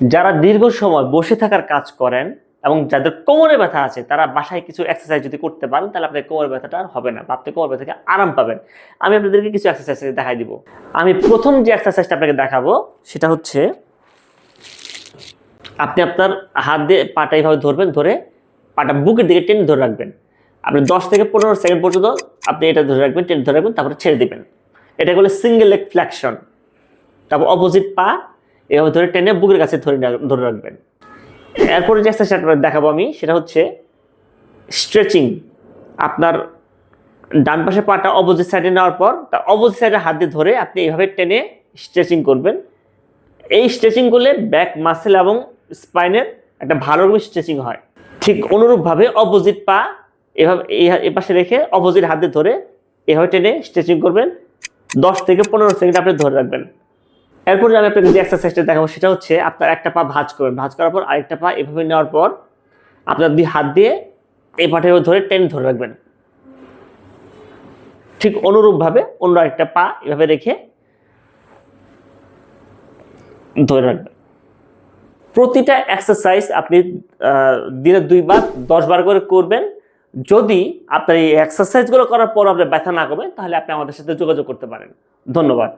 যারা দীর্ঘ সময় বসে থাকার কাজ করেন এবং যাদের কোমরে ব্যথা আছে, তারা বাসায় কিছু এক্সারসাইজ যদি করতে পারেন, তাহলে আপনার কোমরে ব্যথাটা আর হবে না বা আপনি কোমর ব্যথা থেকে আরাম পাবেন। আমি আপনাদেরকে কিছু এক্সারসাইজ দেখাই দিব। আমি প্রথম যে এক্সারসাইজটা আপনাকে দেখাবো, সেটা হচ্ছে আপনি আপনার হাত দিয়ে পাটা এইভাবে ধরবেন, ধরে পাটা বুকের দিকে টেনে ধরে রাখবেন। আপনি দশ থেকে পনেরো সেকেন্ড পর্যন্ত আপনি এটা ধরে রাখবেন, টেনে ধরে রাখবেন, তারপরে ছেড়ে দিবেন। এটা হলো সিঙ্গেল লেগ ফ্ল্যাকশন তারপর অপোজিট পা এভাবে ধরে টেনে বুকের কাছে ধরে ধরে রাখবেন। এরপরে যে এক্সারসাইজটা দেখাবো আমি, সেটা হচ্ছে স্ট্রেচিং আপনার ডান পাশে পাটা অপোজিট সাইডে নেওয়ার পর তার অপোজিট সাইডে হাত দিয়ে ধরে আপনি এইভাবে টেনে স্ট্রেচিং করবেন। এই স্ট্রেচিং করলে ব্যাক মাসেল এবং স্পাইনের একটা ভালো রকম স্ট্রেচিং হয়। ঠিক অনুরূপভাবে অপোজিট পা এভাবে এই পাশে রেখে অপোজিট হাত দিয়ে ধরে এভাবে টেনে স্ট্রেচিং করবেন। দশ থেকে পনেরো সেকেন্ড আপনি ধরে রাখবেন। এরপর আমি আপনাকে যে এক্সারসাইজটা দেখাবো সেটা হচ্ছে আপনার একটা পা ভাঁজ করবেন। ভাঁজ করার পর আরেকটা পা এভাবে নেওয়ার পর আপনার দুই হাত দিয়ে এই পাটে ধরে টেন ধরে রাখবেন। ঠিক অনুরূপভাবে অন্য একটা পা এভাবে রেখে ধরে রাখবেন। প্রতিটা এক্সারসাইজ আপনি দিনে দুইবার দশ বার করে করবেন। যদি আপনার এই এক্সারসাইজগুলো করার পর আপনার ব্যথা না কমে তাহলে আপনি আমাদের সাথে যোগাযোগ করতে পারেন। ধন্যবাদ।